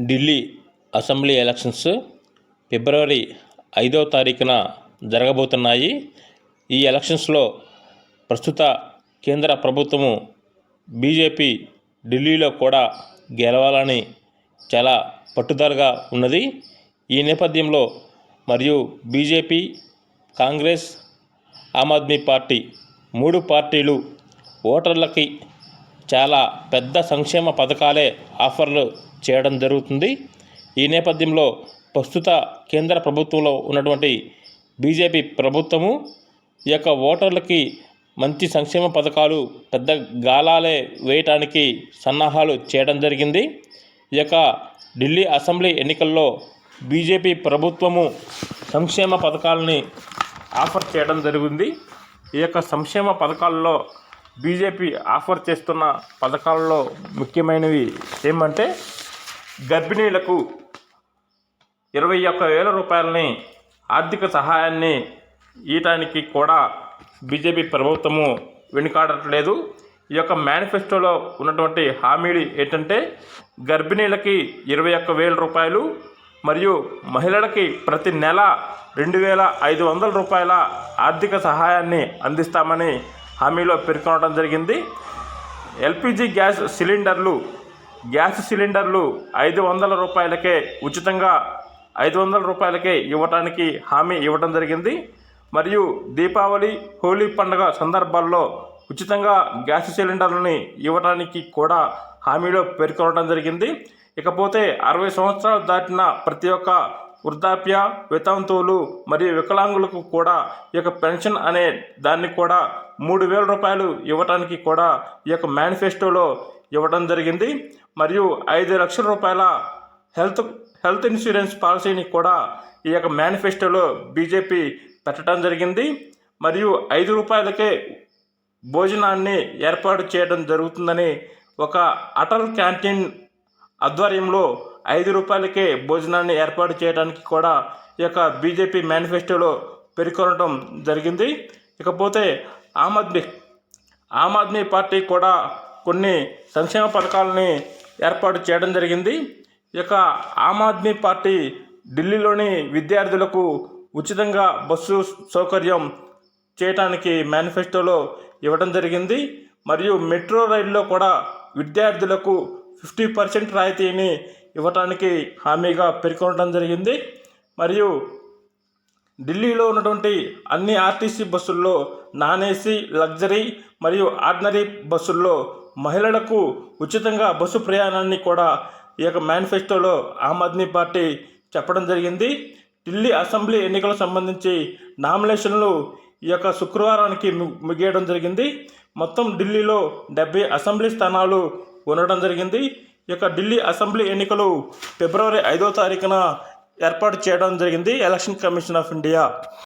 Delhi assembly elections ఫిబ్రవరి ఐదవ తారీఖున జరగబోతున్నాయి. ఈ ఎలక్షన్స్లో ప్రస్తుత కేంద్ర ప్రభుత్వము బీజేపీ ఢిల్లీలో కూడా గెలవాలని చాలా పట్టుదలగా ఉన్నది. ఈ నేపథ్యంలో మరియు బీజేపీ కాంగ్రెస్ ఆమ్ ఆద్మీ పార్టీ మూడు పార్టీలు ఓటర్లకి చాలా పెద్ద సంక్షేమ పథకాలే ఆఫర్లు చేయడం జరుగుతుంది. ఈ నేపథ్యంలో ప్రస్తుత కేంద్ర ప్రభుత్వంలో ఉన్నటువంటి బీజేపీ ప్రభుత్వము ఈ యొక్క ఓటర్లకి మంచి సంక్షేమ పథకాలు పెద్ద గాలాలే వేయటానికి సన్నాహాలు చేయడం జరిగింది. ఈ యొక్క ఢిల్లీ అసెంబ్లీ ఎన్నికల్లో బీజేపీ ప్రభుత్వము సంక్షేమ పథకాలని ఆఫర్ చేయడం జరిగింది. ఈ యొక్క సంక్షేమ పథకాల్లో బీజేపీ ఆఫర్ చేస్తున్న పథకాలలో ముఖ్యమైనవి ఏమంటే గర్భిణీలకు ఇరవై ఒక్క వేల రూపాయలని ఆర్థిక సహాయాన్ని ఇయటానికి కూడా బీజేపీ ప్రభుత్వము వెనుకాడట్లేదు. ఈ యొక్క మేనిఫెస్టోలో ఉన్నటువంటి హామీలు ఏంటంటే గర్భిణీలకి ఇరవై ఒక్క వేల రూపాయలు మరియు మహిళలకి ప్రతి నెల రెండు వేల ఐదు వందల రూపాయల ఆర్థిక సహాయాన్ని అందిస్తామని హామీలో పేర్కొనడం జరిగింది. ఎల్పిజి గ్యాస్ సిలిండర్లు గ్యాస్ సిలిండర్లు ఐదు వందల రూపాయలకే ఉచితంగా ఐదు వందల రూపాయలకే ఇవ్వటానికి హామీ ఇవ్వడం జరిగింది. మరియు దీపావళి హోలీ పండుగ సందర్భాల్లో ఉచితంగా గ్యాస్ సిలిండర్లని ఇవ్వడానికి కూడా హామీలో పేర్కొనడం జరిగింది. ఇకపోతే అరవై సంవత్సరాలు దాటిన ప్రతి ఒక్క వృద్ధాప్య వితంతువులు మరియు వికలాంగులకు కూడా ఈ యొక్క పెన్షన్ అనే దాన్ని కూడా మూడు వేల రూపాయలు ఇవ్వటానికి కూడా ఈ యొక్క మేనిఫెస్టోలో ఇవ్వడం జరిగింది. మరియు ఐదు లక్షల రూపాయల హెల్త్ హెల్త్ ఇన్సూరెన్స్ పాలసీని కూడా ఈ యొక్క మేనిఫెస్టోలో బీజేపీ పెట్టడం జరిగింది. మరియు ఐదు రూపాయలకే భోజనాన్ని ఏర్పాటు చేయడం జరుగుతుందని ఒక అటల్ క్యాంటీన్ ఆధ్వర్యంలో ఐదు రూపాయలకే భోజనాన్ని ఏర్పాటు చేయడానికి కూడా ఈ యొక్క బీజేపీ మేనిఫెస్టోలో పేర్కొనడం జరిగింది. ఇకపోతే ఆమ్ ఆద్మీ ఆమ్ ఆద్మీ పార్టీ కూడా కొన్ని సంక్షేమ పథకాలని ఏర్పాటు చేయడం జరిగింది. ఈ యొక్క ఆమ్ ఆద్మీ పార్టీ ఢిల్లీలోని విద్యార్థులకు ఉచితంగా బస్సు సౌకర్యం చేయటానికి మేనిఫెస్టోలో ఇవ్వడం జరిగింది. మరియు మెట్రో రైల్లో కూడా విద్యార్థులకు ఫిఫ్టీ పర్సెంట్ రాయితీని ఇవ్వటానికి హామీగా పేర్కొనడం జరిగింది. మరియు ఢిల్లీలో ఉన్నటువంటి అన్ని ఆర్టీసీ బస్సుల్లో నాన్ ఏసీ లగ్జరీ మరియు ఆర్డినరీ బస్సుల్లో మహిళలకు ఉచితంగా బస్సు ప్రయాణాన్ని కూడా ఈ యొక్క మేనిఫెస్టోలో ఆమ్ ఆద్మీ పార్టీ చెప్పడం జరిగింది. ఢిల్లీ అసెంబ్లీ ఎన్నికలకు సంబంధించి నామినేషన్లు ఈ యొక్క శుక్రవారానికి ముగియడం జరిగింది. మొత్తం ఢిల్లీలో డెబ్బై అసెంబ్లీ స్థానాలు ఉండడం జరిగింది. ఈ యొక్క ఢిల్లీ అసెంబ్లీ ఎన్నికలు ఫిబ్రవరి ఐదో తారీఖున ఏర్పాటు చేయడం జరిగింది. Election commission of India.